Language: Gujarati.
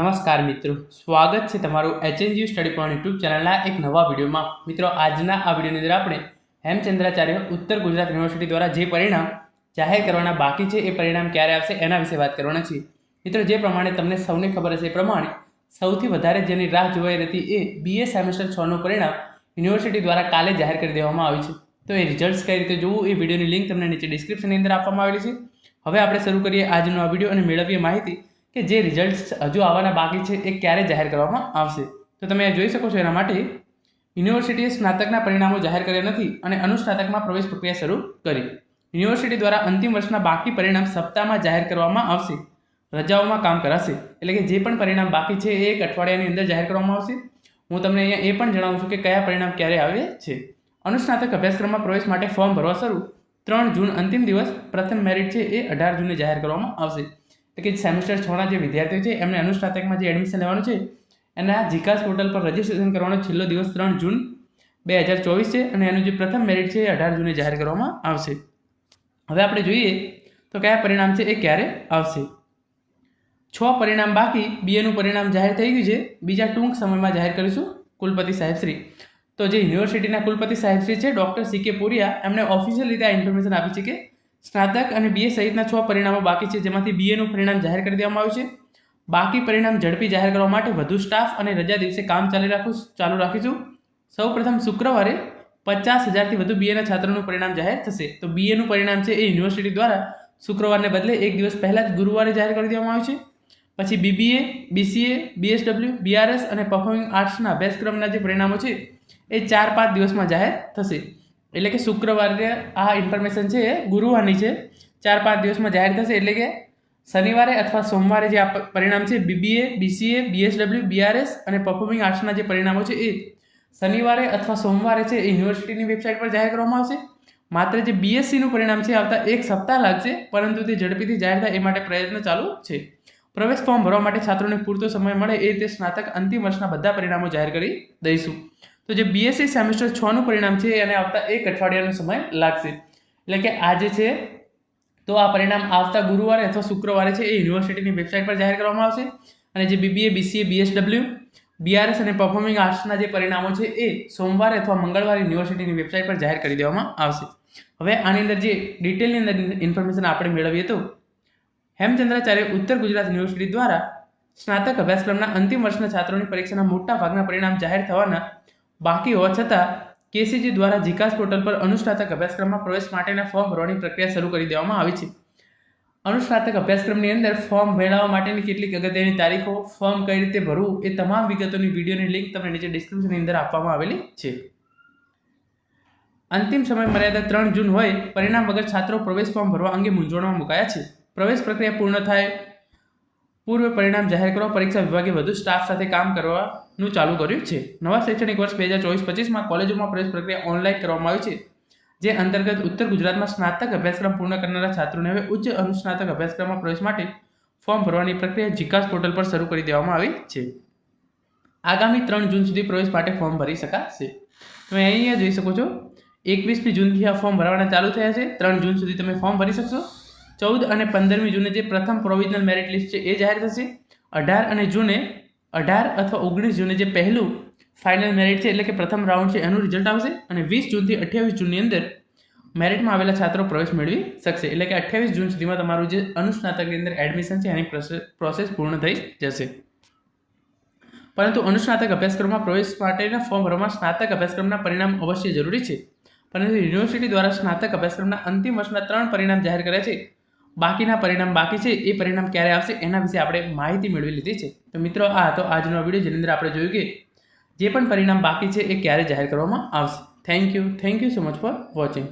નમસ્કાર મિત્રો. સ્વાગત છે તમારું એચએનજી સ્ટડી પોઈન્ટ યુટ્યુબ ચેનલના એક નવા વિડીયોમાં. મિત્રો, આજના આ વિડીયોની અંદર આપણે હેમચંદ્રાચાર્ય ઉત્તર ગુજરાત યુનિવર્સિટી દ્વારા જે પરિણામ જાહેર કરવાના બાકી છે, એ પરિણામ ક્યારે આવશે એના વિશે વાત કરવાના છીએ. મિત્રો, જે પ્રમાણે તમને સૌને ખબર હશે એ પ્રમાણે સૌથી વધારે જેની રાહ જોવાઈ હતી એ બીએ સેમેસ્ટર છનું પરિણામ યુનિવર્સિટી દ્વારા કાલે જાહેર કરી દેવામાં આવ્યું છે. તો એ રિઝલ્ટ્સ કઈ રીતે જોવું એ વિડીયોની લિંક તમને નીચે ડિસ્ક્રિપ્શનની અંદર આપવામાં આવેલી છે. હવે આપણે શરૂ કરીએ આજનો આ વીડિયો અને મેળવીએ માહિતી. કે જે રિઝલ્ટ્સ હજુ આવવાના બાકી છે એ ક્યારે જાહેર કરવામાં આવશે? તો તમે જોઈ શકો છો એના માટે યુનિવર્સિટીએ સ્નાતકના પરિણામો જાહેર કર્યા નથી અને અનુસ્નાતકમાં પ્રવેશ પ્રક્રિયા શરૂ કરી. યુનિવર્સિટી દ્વારા અંતિમ વર્ષના બાકી પરિણામ સપ્તાહમાં જાહેર કરવામાં આવશે. રજાઓમાં કામ કરાશે. એટલે કે જે પણ પરિણામ બાકી છે એ એક અઠવાડિયાની અંદર જાહેર કરવામાં આવશે. હું તમને અહીંયા એ પણ જણાવું છું કે કયા પરિણામ ક્યારે આવે છે. અનુસ્નાતક અભ્યાસક્રમમાં પ્રવેશ માટે ફોર્મ ભરવા શરૂ. ત્રણ જૂન અંતિમ દિવસ પ્રથમ મેરિટ છે એ અઢાર જૂને જાહેર કરવામાં આવશે. એટલે કે સેમેસ્ટર છના જે વિદ્યાર્થીઓ છે, એમને અનુસ્નાતકમાં જે એડમિશન લેવાનું છે, એના જીકાસ પોર્ટલ પર રજિસ્ટ્રેશન કરવાનો છેલ્લો દિવસ ત્રણ જૂન બે હજાર ચોવીસ છે અને એનું જે પ્રથમ મેરિટ છે એ અઢાર જૂને જાહેર કરવામાં આવશે. હવે આપણે જોઈએ તો કયા પરિણામ છે એ ક્યારે આવશે. છ પરિણામ બાકી બીએનું પરિણામ જાહેર થઈ ગયું છે. બીજા ટૂંક સમયમાં જાહેર કરીશું કુલપતિ સાહેબશ્રી તો જે યુનિવર્સિટીના કુલપતિ સાહેબશ્રી છે ડૉક્ટર સી કે પુરિયા એમણે ઓફિશિયલ રીતે આ ઇન્ફોર્મેશન આપી છે કે સ્નાતક અને બીએ સહિતના છ પરિણામો બાકી છે, જેમાંથી બીએનું પરિણામ જાહેર કરી દેવામાં આવ્યું છે. બાકી પરિણામ ઝડપી જાહેર કરવા માટે વધુ સ્ટાફ અને રજા દિવસે કામ ચાલી રાખું, ચાલુ રાખીશું. સૌ પ્રથમ શુક્રવારે પચાસ હજારથી વધુ બીએના છાત્રોનું પરિણામ જાહેર થશે. તો બીએનું પરિણામ છે એ યુનિવર્સિટી દ્વારા શુક્રવારને બદલે એક દિવસ પહેલાં જ ગુરુવારે જાહેર કરી દેવામાં આવ્યું છે. પછી બીબીએ બીસીએ બીએસડબલ્યુ બીઆરએસ અને પરફોર્મિંગ આર્ટ્સના અભ્યાસક્રમના જે પરિણામો છે, એ ચાર પાંચ દિવસમાં જાહેર થશે. એટલે કે શુક્રવારે આ ઇન્ફોર્મેશન છે એ ગુરુવારની છે, ચાર પાંચ દિવસમાં જાહેર થશે. એટલે કે શનિવારે અથવા સોમવારે જે આ પરિણામ છે બીબીએ બીસીએ બીએસડબલ્યુ બીઆરએસ અને પરફોર્મિંગ આર્ટ્સના જે પરિણામો છે, એ શનિવારે અથવા સોમવારે છે, એ યુનિવર્સિટીની વેબસાઇટ પર જાહેર કરવામાં આવશે. માત્ર જે બીએસસીનું પરિણામ છે, આવતા એક સપ્તાહ લાગશે, પરંતુ તે ઝડપીથી જાહેર થાય એ માટે પ્રયત્ન ચાલુ છે. પ્રવેશ ફોર્મ ભરવા માટે છાત્રોને પૂરતો સમય મળે એ રીતે સ્નાતક અંતિમ વર્ષના બધા પરિણામો જાહેર કરી દઈશું. તો જે બીએસસી સેમેસ્ટર છનું પરિણામ છે એને આવતા એક અઠવાડિયાનો સમય લાગશે. એટલે કે આજે છે, તો આ પરિણામ આવતા ગુરુવારે અથવા શુક્રવારે છે એ યુનિવર્સિટીની વેબસાઇટ પર જાહેર કરવામાં આવશે. અને જે બીબીએ બીસીએ બીએસડબલ્યુ બીઆરએસ અને પરફોર્મિંગ આર્ટ્સના જે પરિણામો છે એ સોમવારે અથવા મંગળવારે યુનિવર્સિટીની વેબસાઇટ પર જાહેર કરી દેવામાં આવશે. હવે આની અંદર જે ડિટેલની અંદર ઇન્ફોર્મેશન આપણે મેળવીએ તો, હેમચંદ્રાચાર્ય ઉત્તર ગુજરાત યુનિવર્સિટી દ્વારા સ્નાતક અભ્યાસક્રમના અંતિમ વર્ષના છાત્રોની પરીક્ષાના મોટા ભાગના પરિણામ જાહેર થવાના બાકી હોવા છતાં, કેસીજી દ્વારા જીકાસ પોર્ટલ પર અનુસ્નાતક અભ્યાસક્રમમાં પ્રવેશ માટેના ફોર્મ ભરવાની પ્રક્રિયા શરૂ કરી દેવામાં આવી છે. અનુસ્નાતક અભ્યાસક્રમની અંદર ફોર્મ મેળવવા માટેની કેટલીક અગત્યની તારીખો, ફોર્મ કઈ રીતે ભરવું એ તમામ વિગતોની વિડીયોની લિંક તમને નીચે ડિસ્ક્રિપ્શનની અંદર આપવામાં આવેલી છે. અંતિમ સમય મર્યાદા ત્રણ જૂન હોય, પરિણામ વગર છાત્રો પ્રવેશ ફોર્મ ભરવા અંગે મૂંઝવણમાં મુકાયા છે. પ્રવેશ પ્રક્રિયા પૂર્ણ થાય, પૂર્વ પરિણામ જાહેર કરવા પરીક્ષા વિભાગે વધુ સ્ટાફ સાથે કામ કરવાનું ચાલુ કર્યું છે. નવા શૈક્ષણિક વર્ષ બે હજાર ચોવીસ પચીસમાં કોલેજોમાં પ્રવેશ પ્રક્રિયા ઓનલાઈન કરવામાં આવી છે, જે અંતર્ગત ઉત્તર ગુજરાતમાં સ્નાતક અભ્યાસક્રમ પૂર્ણ કરનારા છાત્રોને હવે ઉચ્ચ અનુસ્નાતક અભ્યાસક્રમમાં પ્રવેશ માટે ફોર્મ ભરવાની પ્રક્રિયા જીકાસ પોર્ટલ પર શરૂ કરી દેવામાં આવી છે. આગામી ત્રણ જૂન સુધી પ્રવેશ માટે ફોર્મ ભરી શકાશે. તમે અહીંયા જોઈ શકો છો, એકવીસમી જૂનથી આ ફોર્મ ભરવાના ચાલુ થયા છે. ત્રણ જૂન સુધી તમે ફોર્મ ભરી શકશો. ચૌદ અને પંદરમી જૂને જે પ્રથમ પ્રોવિઝનલ મેરિટ લિસ્ટ છે એ જાહેર થશે. અઢાર અને જૂને અઢાર અથવા ઓગણીસ જૂને જે પહેલું ફાઇનલ મેરિટ છે, એટલે કે પ્રથમ રાઉન્ડ છે, એનું રિઝલ્ટ આવશે અને વીસ જૂનથી અઠ્યાવીસ જૂનની અંદર મેરિટમાં આવેલા છાત્રો પ્રવેશ મેળવી શકશે. એટલે કે અઠ્યાવીસ જૂન સુધીમાં તમારું જે અનુસ્નાતકની અંદર એડમિશન છે, એની પ્રોસેસ પૂર્ણ થઈ જશે. પરંતુ અનુસ્નાતક અભ્યાસક્રમમાં પ્રવેશ માટેના ફોર્મ ભરવામાં સ્નાતક અભ્યાસક્રમના પરિણામ અવશ્ય જરૂરી છે. પરંતુ યુનિવર્સિટી દ્વારા સ્નાતક અભ્યાસક્રમના અંતિમ વર્ષના ત્રણ પરિણામ જાહેર કર્યા છે. બાકીના પરિણામ બાકી છે, એ પરિણામ ક્યારે આવશે એના વિશે આપણે માહિતી મેળવી લીધી છે. તો મિત્રો, આ હતો આજનો વીડિયો જેની અંદર આપણે જોયું કે જે પણ પરિણામ બાકી છે, એ ક્યારે જાહેર કરવામાં આવશે. Thank you thank you so much for watching